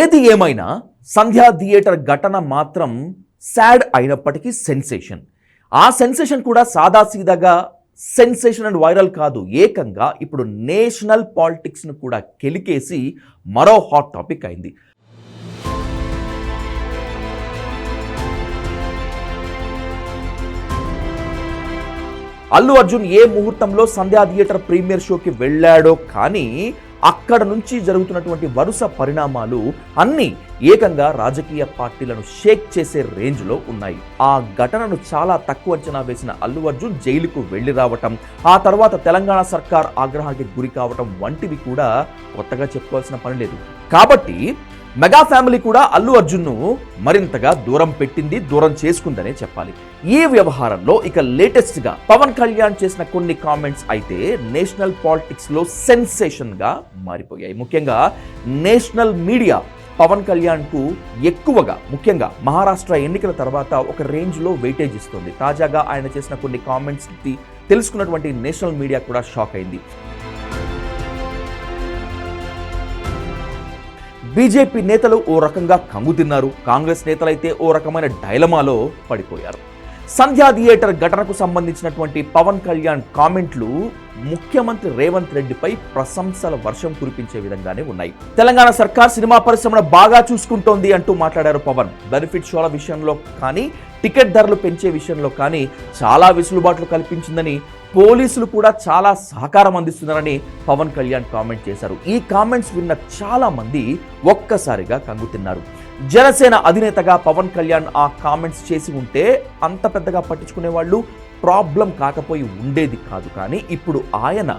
ఏది ఏమైనా సంధ్యా థియేటర్ ఘటన మాత్రం సాడ్ అయినప్పటికీ సెన్సేషన్. ఆ సెన్సేషన్ కూడా సాదాసీదాగా సెన్సేషన్ అండ్ వైరల్ కాదు. ఏకంగా ఇప్పుడు నేషనల్ పాలిటిక్స్ను కూడా కెలికేసి మరో హాట్ టాపిక్ అయింది. అల్లు అర్జున్ ఏ ముహూర్తంలో సంధ్యా థియేటర్ ప్రీమియర్ షోకి వెళ్ళాడో కానీ అక్కడ నుంచి జరుగుతున్నటువంటి వరుస పరిణామాలు అన్నీ ఏకంగా రాజకీయ పార్టీలను షేక్ చేసే రేంజ్లో ఉన్నాయి. ఆ ఘటనను చాలా తక్కువ అంచనా వేసిన అల్లు అర్జున్ జైలుకు వెళ్ళి రావటం ఆ తర్వాత తెలంగాణ సర్కార్ ఆగ్రహానికి గురి కావటం వంటివి కూడా కొత్తగా చెప్పుకోవాల్సిన పని లేదు. కాబట్టి మెగా ఫ్యామిలీ కూడా అల్లు అర్జున్ను మరింతగా దూరం పెట్టింది దూరం చేసుకుందనే చెప్పాలి. ఈ వ్యవహారంలో ఇక లేటెస్ట్గా పవన్ కళ్యాణ్ చేసిన కొన్ని కామెంట్స్ అయితే నేషనల్ పాలిటిక్స్లో సెన్సేషన్గా మారిపోయాయి. ముఖ్యంగా నేషనల్ మీడియా పవన్ కళ్యాణ్కు ఎక్కువగా ముఖ్యంగా మహారాష్ట్ర ఎన్నికల తర్వాత ఒక రేంజ్లో వెయిటేజ్ ఇస్తుంది. తాజాగా ఆయన చేసిన కొన్ని కామెంట్స్ తెలుసుకున్నటువంటి నేషనల్ మీడియా కూడా షాక్ అయింది. బీజేపీ నేతలు ఓ రకంగా కంగు తిన్నారు. కాంగ్రెస్ నేతలైతే ఓ రకమైన డైలమాలో పడిపోయారు. సంధ్యా థియేటర్ ఘటనకు సంబంధించినటువంటి పవన్ కళ్యాణ్ కామెంట్లు ముఖ్యమంత్రి రేవంత్ రెడ్డిపై ప్రశంసల వర్షం కురిపించే విధంగానే ఉన్నాయి. తెలంగాణ సర్కార్ సినిమా పరిశ్రమను బాగా చూసుకుంటోంది అంటూ మాట్లాడారు పవన్. బెనిఫిట్ షోల విషయంలో కానీ టికెట్ ధరలు పెంచే విషయంలో కానీ చాలా వెసులుబాట్లు కల్పించిందని పోలీసులు కూడా చాలా సహకారం అందిస్తున్నారని పవన్ కళ్యాణ్ కామెంట్ చేశారు. ఈ కామెంట్స్ విన్న చాలా మంది ఒక్కసారిగా కంగుతిన్నారు జనసేన అధినేతగా పవన్ కళ్యాణ్ ఆ కామెంట్స్ చేసి ఉంటే అంత పెద్దగా పట్టించుకునే వాళ్ళు ప్రాబ్లం కాకపోయి ఉండేది కాదు కానీ ఇప్పుడు ఆయన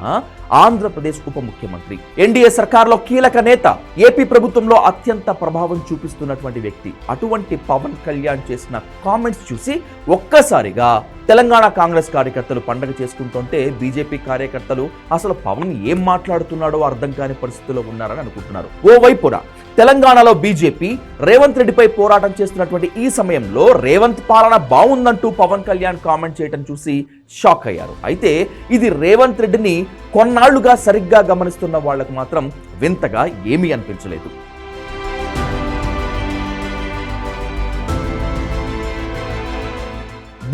ఆంధ్రప్రదేశ్ ఉప ముఖ్యమంత్రి. ఎన్డీఏ సర్కార్లో కీలక నేత ఏపీ ప్రభుత్వంలో అత్యంత ప్రభావం చూపిస్తున్నటువంటి వ్యక్తి. అటువంటి పవన్ కళ్యాణ్ చేసిన కామెంట్స్ చూసి ఒక్కసారిగా తెలంగాణ కాంగ్రెస్ కార్యకర్తలు పండగ చేసుకుంటుంటే బీజేపీ కార్యకర్తలు అసలు పవన్ ఏం మాట్లాడుతున్నాడో అర్థం కాని పరిస్థితిలో ఉన్నారని అనుకుంటున్నారు. ఓవైపున తెలంగాణలో బీజేపీ రేవంత్ రెడ్డిపై పోరాటం చేస్తున్నటువంటి ఈ సమయంలో రేవంత్ పాలన బాగుందంటూ పవన్ కళ్యాణ్ కామెంట్ చేయడం చూసి షాక్ అయ్యారు. అయితే ఇది రేవంత్ రెడ్డిని కొన్నాళ్ళుగా సరిగ్గా గమనిస్తున్న వాళ్ళకు మాత్రం వింతగా ఏమీ అనిపించలేదు.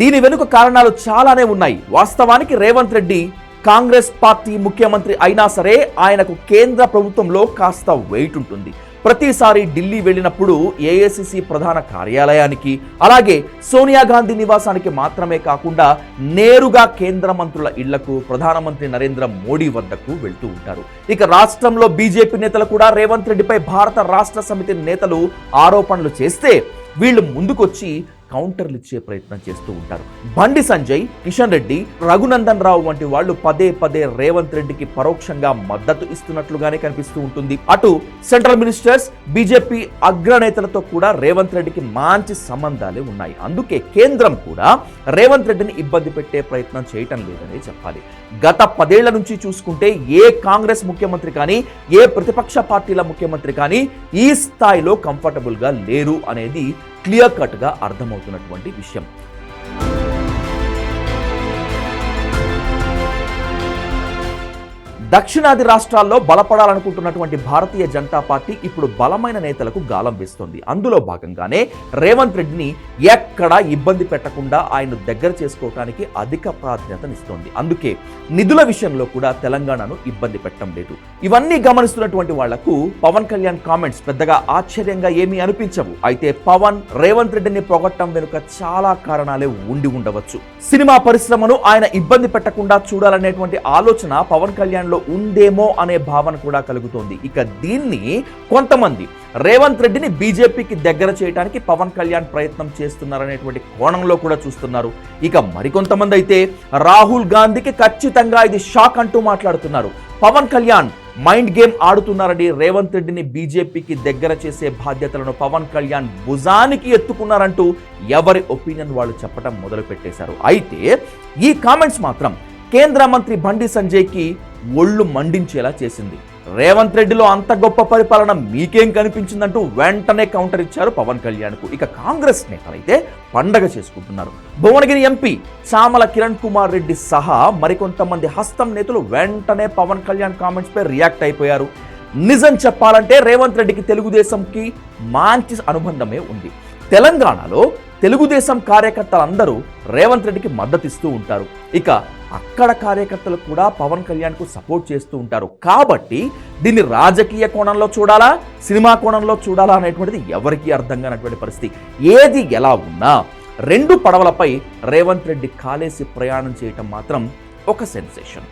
దీని వెనుక కారణాలు చాలానే ఉన్నాయి. వాస్తవానికి రేవంత్ రెడ్డి కాంగ్రెస్ పార్టీ ముఖ్యమంత్రి అయినా సరే ఆయనకు కేంద్ర ప్రభుత్వంలో కాస్త వెయిట్ ఉంటుంది. ప్రతిసారి ఢిల్లీ వెళ్ళినప్పుడు ఏఐసిసి ప్రధాన కార్యాలయానికి అలాగే సోనియా గాంధీ నివాసానికి మాత్రమే కాకుండా నేరుగా కేంద్ర మంత్రుల ఇళ్ళకు ప్రధానమంత్రి నరేంద్ర మోడీ వద్దకు వెళ్తూ ఉంటారు. ఇక రాష్ట్రంలో బీజేపీ నేతలు కూడా రేవంత్ రెడ్డిపై భారత రాష్ట్ర సమితి నేతలు ఆరోపణలు చేస్తే వీళ్ళు ముందుకొచ్చి కౌంటర్లు ఇచ్చే ప్రయత్నం చేస్తూ ఉంటారు. బండి సంజయ్ కిషన్ రెడ్డి రఘునందన్ రావు వంటి వాళ్ళు పదే పదే రేవంత్ రెడ్డికి పరోక్షంగా మద్దతు ఇస్తున్నట్లుగానే కనిపిస్తూ ఉంటుంది. అటు సెంట్రల్ మినిస్టర్స్ బీజేపీ అగ్రనేతలతో కూడా రేవంత్ రెడ్డికి మంచి సంబంధాలే ఉన్నాయి. అందుకే కేంద్రం కూడా రేవంత్ రెడ్డిని ఇబ్బంది పెట్టే ప్రయత్నం చేయటం లేదనే చెప్పాలి. గత పదేళ్ళ నుంచి చూసుకుంటే ఏ కాంగ్రెస్ ముఖ్యమంత్రి కానీ ఏ ప్రతిపక్ష పార్టీల ముఖ్యమంత్రి కానీ ఈ స్థాయిలో కంఫర్టబుల్గా లేరు అనేది క్లియర్ కట్గా అర్థమవుతున్నటువంటి విషయం. దక్షిణాది రాష్ట్రాల్లో బలపడాలనుకుంటున్నటువంటి భారతీయ జనతా పార్టీ ఇప్పుడు బలమైన నేతలకు గాలం వేస్తోంది. అందులో భాగంగానే రేవంత్ రెడ్డిని ఎక్కడా ఇబ్బంది పెట్టకుండా ఆయన దగ్గర చేసుకోవటానికి అధిక ప్రాధాన్యతనిస్తోంది. అందుకే నిధుల విషయంలో కూడా తెలంగాణను ఇబ్బంది పెట్టడం లేదు. ఇవన్నీ గమనిస్తున్నటువంటి వాళ్ళకు పవన్ కళ్యాణ్ కామెంట్స్ పెద్దగా ఆశ్చర్యంగా ఏమీ అనిపించవు. అయితే పవన్ రేవంత్ రెడ్డిని పొగట్టం వెనుక చాలా కారణాలే ఉండి ఉండవచ్చు. సినిమా పరిశ్రమను ఆయన ఇబ్బంది పెట్టకుండా చూడాలనేటువంటి ఆలోచన పవన్ కళ్యాణ్లో ఉందేమో అనే భావన కూడా కలుగుతోంది. ఇక దీన్ని కొంతమంది రేవంత్ రెడ్డిని బీజేపీకి దగ్గర చేయడానికి పవన్ కళ్యాణ్ ప్రయత్నం చేస్తున్నారనేటువంటి కోణంలో కూడా చూస్తున్నారు. ఇక మరికొంతమంది అయితే రాహుల్ గాంధీకి ఖచ్చితంగా ఇది షాక్ అంటూ మాట్లాడుతున్నారు. పవన్ కళ్యాణ్ మైండ్ గేమ్ ఆడుతున్నారని రేవంత్ రెడ్డిని బీజేపీకి దగ్గర చేసే బాధ్యతలను పవన్ కళ్యాణ్ భుజానికి ఎత్తుకున్నారంటూ ఎవరి ఒపీనియన్ వాళ్ళు చెప్పడం మొదలు పెట్టేశారు అయితే ఈ కామెంట్స్ మాత్రం కేంద్ర మంత్రి బండి సంజయ్కి ఒళ్ళు మండించేలా చేసింది. రేవంత్ రెడ్డిలో అంత గొప్ప పరిపాలన మీకేం కనిపించిందంటూ వెంటనే కౌంటర్ ఇచ్చారు పవన్ కళ్యాణ్కు. ఇక కాంగ్రెస్ నేతలైతే పండగ చేసుకుంటున్నారు. భువనగిరి ఎంపీ చామల కిరణ్ కుమార్ రెడ్డి సహా మరికొంతమంది హస్తం నేతలు వెంటనే పవన్ కళ్యాణ్ కామెంట్స్పై రియాక్ట్ అయిపోయారు. నిజం చెప్పాలంటే రేవంత్ రెడ్డికి తెలుగుదేశంకి మంచి అనుబంధమే ఉంది. తెలంగాణలో తెలుగుదేశం కార్యకర్తలందరూ రేవంత్ రెడ్డికి మద్దతిస్తూ ఉంటారు. ఇక అక్కడ కార్యకర్తలు కూడా పవన్ కళ్యాణ్కు సపోర్ట్ చేస్తూ ఉంటారు. కాబట్టి దీన్ని రాజకీయ కోణంలో చూడాలా సినిమా కోణంలో చూడాలా అనేటువంటిది ఎవరికీ అర్థం కానటువంటి పరిస్థితి. ఏది ఎలా ఉన్నా రెండు పడవలపై రేవంత్ రెడ్డి కాలేసి ప్రయాణం చేయటం మాత్రం ఒక సెన్సేషన్.